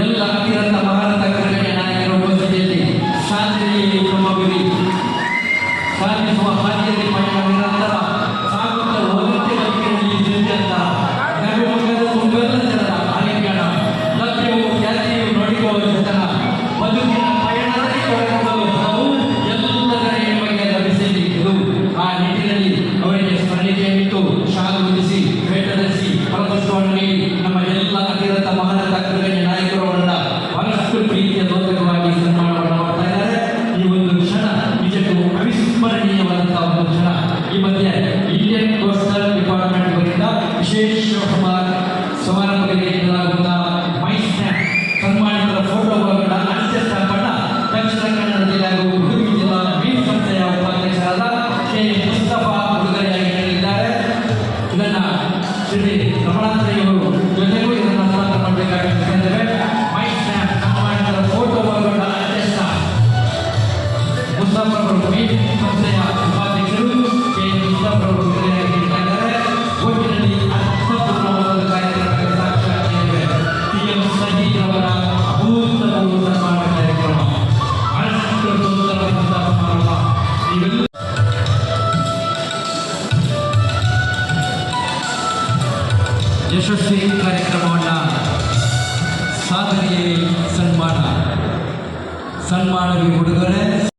ಎಲ್ಲ ಅತಿರಥ ಮಹಾರಥ ಕರ್ನಾಟಕ ನಾಯಕರ ಉಪಸ್ಥಿತಿಯಲ್ಲಿ ಶಾಂತಿಯಲ್ಲಿ ನಮ್ಮ ಗುರಿ ಸಾಧಿಸುವ ಹಾದಿಯಲ್ಲಿ ಸ್ನ್ಯಾಪ್ ಸನ್ಮಾನಿತರ ಫೋಟೋಗಳನ್ನ ಅಂತ್ಯ ಸ್ಟಾಂಪನ್ನ ದಕ್ಷಿಣ ಕನ್ನಡ ಜಿಲ್ಲೆ ಹಾಗೂ ಉಡುಪಿ ಜಿಲ್ಲಾ ಮೀನ್ ಸಂಸ್ಥೆಯ ಉಪಾಧ್ಯಕ್ಷರಾದ ಕೆ. ಮುಸ್ತಫಾ ಉಡುಗೊರೆಯಾಗಿ ನೀಡಲಿದ್ದಾರೆ. ಇದನ್ನ ಶ್ರೀ ರಮಣಾತ್ರಿಯವರು ಜೊತೆಗೂ ಇದನ್ನು ಹಸ್ತಾಂತರ ಮಾಡಬೇಕಾಗಿ ಮೈ ಸ್ನ್ಯಾಪ್ ಸನ್ಮಾನಿತರ ಫೋಟೋ ಒಳಗೊಂಡ ಅಂತ್ಯ ಸ್ಟಾಂಪ್ ಮುಸ್ತಾಫರ್ ಮೀನ್ ಸಂಸ್ಥೆಯ ಯಶಸ್ವಿ ಕಾರ್ಯಕ್ರಮವನ್ನು ಸಾಧನೆಗೆ ಸನ್ಮಾನ ಸನ್ಮಾನವಿ ಉಡುಗೊರೆ